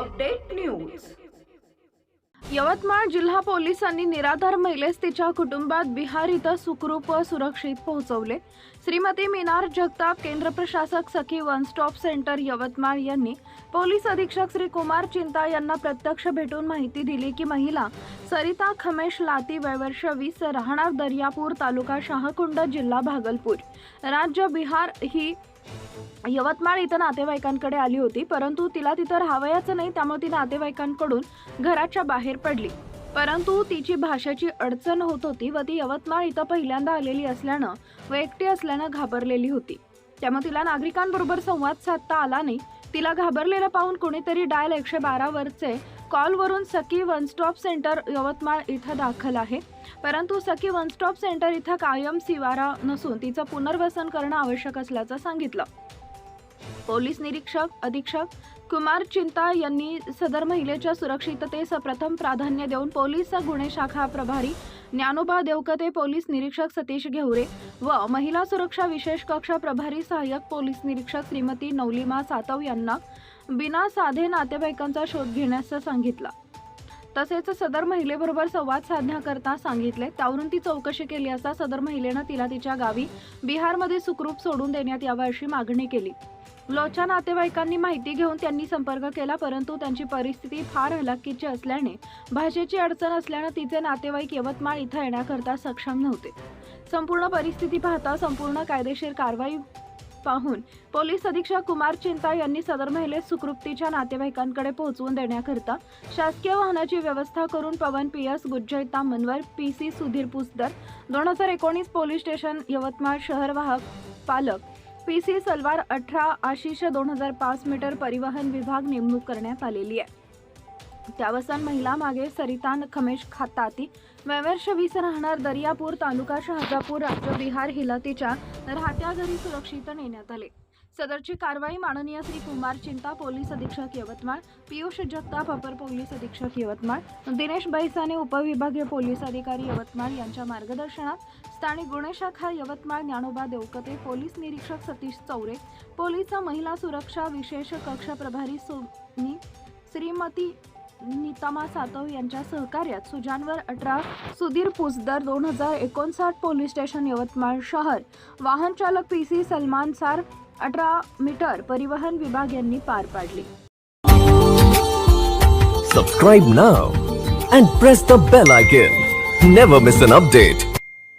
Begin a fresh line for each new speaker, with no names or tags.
Update news.
Yavatmal जिल्हा पोलिसांनी निराधार महिलेस तिच्या कुटुंबात बिहार इथं सुखरूप व सुरक्षित पोहोचवले. श्रीमती मिनार जगताप केंद्र प्रशासक Sakhi one stop centre Yavatmal यांनी पोलीस अधीक्षक श्री कुमार चिंता यांना प्रत्यक्ष भेटून माहिती दिली की महिला सरिता खमेश लाती वयवर्ष वीस राहणार दर्यापूर तालुका शहाकुंड जिल्हा भागलपूर. राज्य बिहार ही यवतमाळ इथं नातेवाईकांकडे आली होती परंतु तिला तिथं राहावयाचं नाही त्यामुळे ती नातेवाईकांकडून घराच्या बाहेर पडली. परंतु तिची भाषेची अडचण होत होती व ती यवतमाळ इथं पहिल्यांदा आलेली असल्यानं व एकटी असल्यानं घाबरलेली होती. त्यामुळे तिला नागरिकांबरोबर संवाद साधता आला नाही. तिला घाबरलेलं पाहून कोणीतरी डायल एकशे बारावरचे कॉलवरून Sakhi one stop centre Yavatmal इथं दाखल आहे. परंतु सखी वन स्टॉप सेंटर इथं कायम सिवारा नसून तिचं पुनर्वसन करणं आवश्यक असल्याचं सांगितलं. पोलीस निरीक्षक अधीक्षक कुमार चिंता यांनी सदर महिलेच्या सुरक्षिततेस प्रथम प्राधान्य देऊन पोलीस गुन्हे शाखा प्रभारी ज्ञानोबा देवकते पोलीस निरीक्षक सतीश घेवरे व महिला सुरक्षा विशेष कक्ष प्रभारी सहाय्यक पोलीस निरीक्षक श्रीमती नवलिमा सातव यांना बिना साधे नातेवाईकांचा शोध घेण्यास सांगितलं. तसेच सदर महिलेबरोबर संवाद साधण्याकरता सांगितले त्यावरून ती चौकशी केली असता सदर महिलेनं तिला तिच्या गावी बिहारमध्ये सुखरूप सोडून देण्यात यावं अशी मागणी केली. लोच्या नातेवाईकांनी माहिती घेऊन त्यांनी संपर्क केला परंतु त्यांची परिस्थिती फार हलाखीची असल्याने भाषेची अडचण असल्यानं तिचे नातेवाईक यवतमाळ इथं येण्याकरता सक्षम नव्हते. संपूर्ण परिस्थिती पाहता संपूर्ण कायदेशीर कारवाई पाहून पोलीस अधीक्षक कुमार चिंता यांनी सदर महिलेस सुखरूपतीच्या नातेवाईकांकडे पोहोचवून देण्याकरता शासकीय वाहनाची व्यवस्था करून पवन पी एस गुज्जैता मनवर पी सी सुधीर पुसदर दोन हजार एकोणीस पोलीस स्टेशन यवतमाळ शहर वाहक पालक पी सी सलवार अठरा आशिष दोन हजार पाच मीटर परिवहन विभाग नेमणूक करण्यात आलेली आहे. त्यावसान महिला मागे सरितान खमेश खाताती. वैवर्ष वीस राहणार दर्यापूर तालुका शहाजापूर राज्य बिहार हिला तिच्या राहत्या घरी सुरक्षित नेण्यात आले. सदरची कारवाई माननीय श्री कुमार चिंता पोलीस अधीक्षक यवतमाळ पियुष जगताप अपर पोलीस अधीक्षक यवतमाळ दिनेश बैसाने उपविभागीय पोलीस अधिकारी यवतमाळ यांच्या मार्गदर्शनात स्थानिक गुन्हे शाखा यवतमाळ ज्ञानोबा देवकते पोलीस निरीक्षक सतीश चौरे पोलीस महिला सुरक्षा विशेष कक्ष प्रभारी सोनी श्रीमती नितामा सातव यांच्या सहकार्यात सुजानवर अठरा सुधीर पुसदर दोन हजार एकोणसाठ पोलीस स्टेशन यवतमाळ शहर. वाहन चालक पी सी सलमान सार अठरा मीटर परिवहन विभाग यांनी पार पाडली.
Subscribe now and press the bell icon never miss an update